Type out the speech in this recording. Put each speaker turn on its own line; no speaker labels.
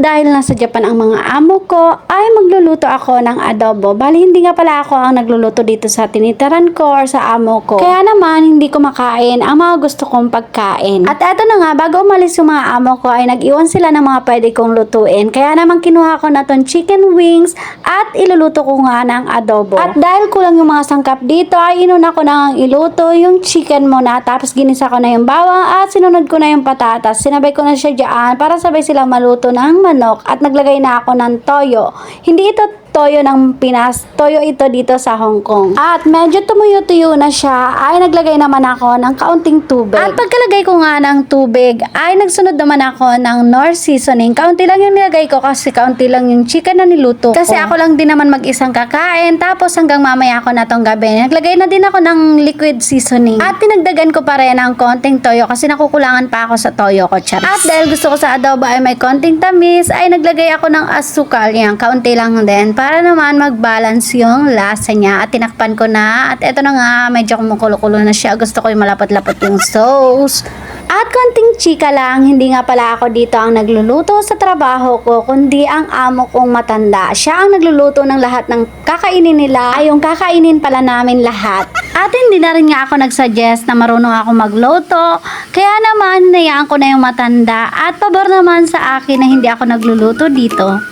dahil nasa Japan ang mga amo ko, ay magluluto ako ng adobo. Bali, hindi nga pala ako ang nagluluto dito sa tinitaran ko or sa amo ko. Kaya naman, hindi ko makain ang mga gusto kong pagkain. At eto na nga, bago umalis yung mga amo ko, ay nag-iwan sila ng mga pwede kong lutuin. Kaya naman kinuha ko na tong chicken wings at iluluto ko nga ng adobo. At dahil kulang yung mga sangkap dito, ay inuna ko na ang iluto yung chicken muna. Tapos ginisa ko na yung bawang at sinunod ko na yung patatas. Sinabay ko na siya dyan para sabay silang maluto ng manok. At naglagay na ako ng toyo. Hindi ito toyo ng Pinas. Toyo ito dito sa Hong Kong. At medyo tumuyo-tuyo na siya, ay naglagay naman ako ng kaunting tubig. At pagkalagay ko nga ng tubig, ay nagsunod naman ako ng Nor seasoning. Kaunti lang yung nilagay ko kasi kaunti lang yung chicken na niluto Kasi ako lang din naman mag-isang kakain. Tapos hanggang mamaya ako na tong gabi. Naglagay na din ako ng liquid seasoning. At tinagdagan ko pa rin ng konting toyo kasi nakukulangan pa ako sa toyo ko, charis. At dahil gusto ko sa adobo ay may konting tamis, ay naglagay ako ng asukal. Yan, kaunti lang din para naman mag-balance yung lasa niya. At tinakpan ko na. At eto na nga, medyo kumukulo-kulo na siya. Gusto ko yung malapot-lapot yung sauce. At konting chika lang, hindi nga pala ako dito ang nagluluto sa trabaho ko, kundi ang amo kong matanda. Siya ang nagluluto ng lahat ng kakainin nila, ay yung kakainin pala namin lahat. At hindi na rin nga ako nagsuggest na marunong ako magluto, kaya naman nayaan ko na yung matanda at pabor naman sa akin na hindi ako nagluluto dito.